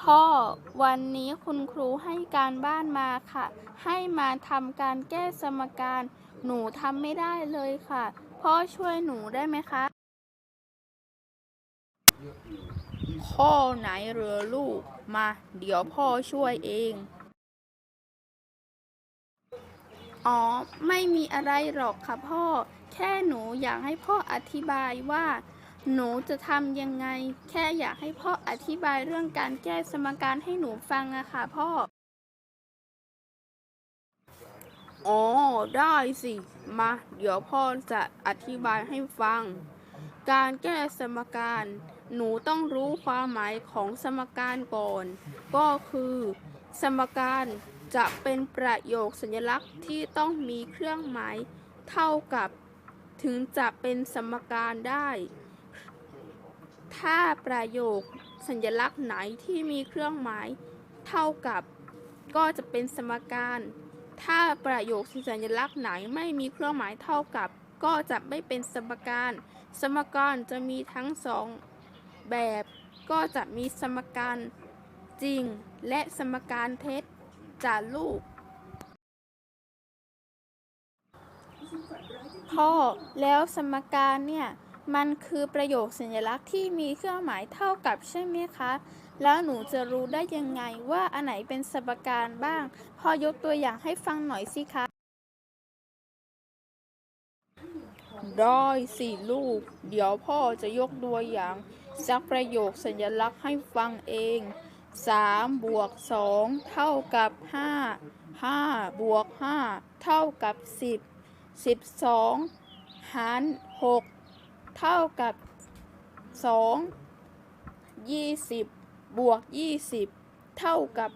พ่อ วันนี้คุณครูให้การบ้านมาค่ะ ให้มาทำการแก้สมการ หนูทำไม่ได้เลยค่ะ พ่อช่วยหนูได้ไหมคะ ข้อไหนเหรือลูก มา เดี๋ยวพ่อช่วยเอง อ๋อ ไม่มีอะไรหรอกค่ะพ่อ แค่หนูอยากให้พ่ออธิบายว่า หนูจะทำยังไง แค่อยากให้พ่ออธิบายเรื่องการแก้สมการให้หนูฟังอะค่ะพ่อ อ๋อ ได้สิ มา เดี๋ยวพ่อจะอธิบายให้ฟัง การแก้สมการ หนูต้องรู้ความหมายของสมการก่อน ก็คือ สมการจะเป็นประโยคสัญลักษณ์ที่ต้องมีเครื่องหมาย เท่ากับ ถึงจะเป็นสมการได้ ถ้าประโยคสัญลักษณ์ไหนที่มีเครื่องหมายเท่ากับ ก็จะเป็นสมการ ถ้าประโยคสัญลักษณ์ไหนไม่มีเครื่องหมายเท่ากับ ก็จะไม่เป็นสมการ สมการจะมีทั้งสองแบบ ก็จะมีสมการจริง และสมการเท็จจ้าลูก พ่อแล้วสมการเนี่ย มันคือประโยคสัญลักษณ์ที่มีเครื่องหมายเท่ากับใช่ไหมคะ แล้วหนูจะรู้ได้ยังไงว่าอันไหนเป็นสมการบ้างพ่อยกตัวอย่างให้ฟังหน่อยสิคะ ได้สิลูก เดี๋ยวพ่อจะยกตัวอย่างสักประโยคสัญลักษณ์ให้ฟังเอง 3 บวก 2 เท่ากับ 5 5 บวก 5 เท่ากับ 10 12 หาร 6 เท่ากับ 2 20 บวก 20 เท่ากับ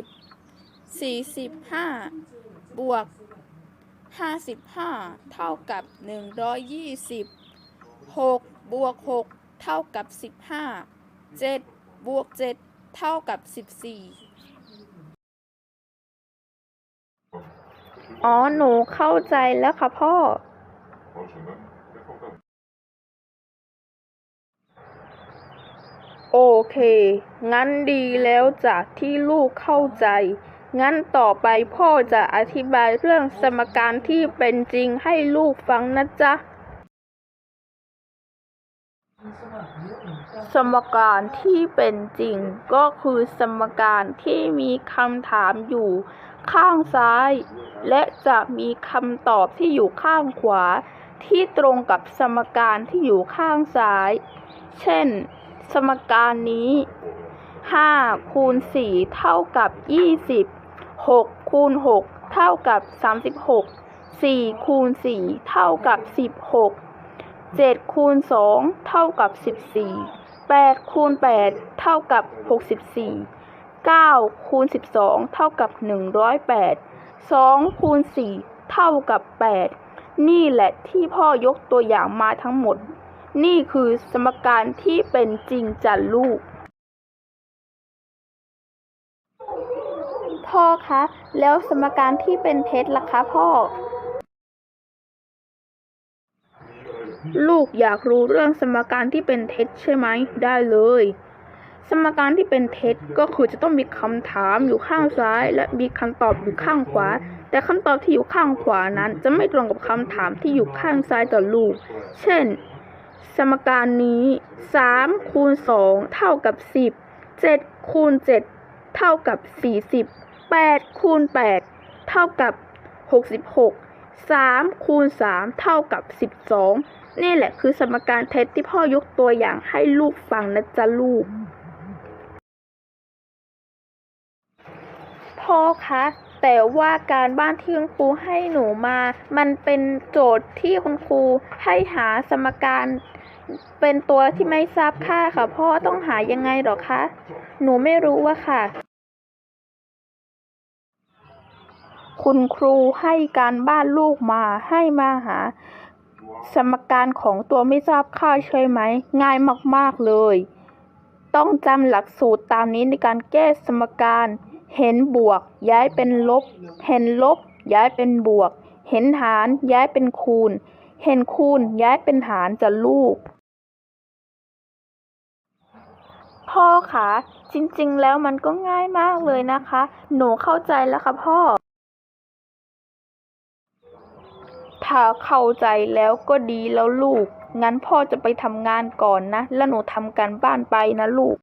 40 45 บวก 55 เท่ากับ 120 6 บวก 6 เท่ากับ 15 7 บวก 7 เท่ากับ 14อ๋อ หนูเข้าใจแล้วค่ะพ่อ เพราะฉะนั้นให้เขาตั้ง โอ เค งั้นดีแล้วจากที่ลูกเข้าใจ งั้นต่อไปพ่อจะอธิบายเรื่องสมการที่เป็นจริงให้ลูกฟังนะจ๊ะ สมการที่เป็นจริงก็คือสมการที่มีคำถามอยู่ข้างซ้าย และจะมีคำตอบที่อยู่ข้างขวา ที่ตรงกับสมการที่อยู่ข้างซ้าย เช่น สมการนี้5คูณ4เท่ากับ20 6คูณ6เท่ากับ36 4คูณ4เท่ากับ16 7คูณ2เท่ากับ14 8คูณ8เท่ากับ64 9คูณ12เท่ากับ108 2คูณ4เท่ากับ8นี่แหละที่พ่อยกตัวอย่างมาทั้งหมด นี่คือสมการที่เป็นจริงจันลูก พ่อคะ แล้วสมการที่เป็นเท็จล่ะคะพ่อ ลูกอยากรู้เรื่องสมการที่เป็นเท็จใช่ไหม ได้เลย สมการที่เป็นเท็จก็คือจะต้องมีคำถามอยู่ข้างซ้าย และมีคำตอบอยู่ข้างขวาแต่คำตอบที่อยู่ข้างขวานั้นจะไม่ตรงกับคำถามที่อยู่ข้างซ้ายต่อลูก เช่น สมการนี้3คูณ2เท่ากับ 10 7คูณ7เท่ากับ 40 8คูณ8เท่ากับ 66 3คูณ3เท่ากับ 12 นี่แหละคือสมการเท็จที่พ่อยกตัวอย่างให้ลูกฟังนะจ๊ะลูก พ่อคะแต่ว่าการบ้านที่คุณครูให้หนูมา มันเป็นโจทย์ที่คุณครูให้หาสมการ เป็นตัวที่ไม่ทราบค่าค่ะพ่อต้องหายังไงหรอคะ หนูไม่รู้อะค่ะ คุณครูให้การบ้านลูกมาให้มาหา สมการของตัวไม่ทราบค่าใช่ไหม ง่ายมากๆเลย ต้องจำหลักสูตรตามนี้ในการแก้สมการ เห็นบวก ย้ายเป็นลบ เห็นลบ ย้ายเป็นบวก เห็นหารย้ายเป็นคูณเห็นคูณย้ายเป็นหารจะลูก พ่อคะจริงๆ แล้วมันก็ง่ายมากเลยนะคะ หนูเข้าใจแล้วค่ะพ่อ ถ้าเข้าใจแล้วก็ดีแล้วลูก งั้นพ่อจะไปทำงานก่อนนะ แล้วหนูทำการบ้านไปนะลูก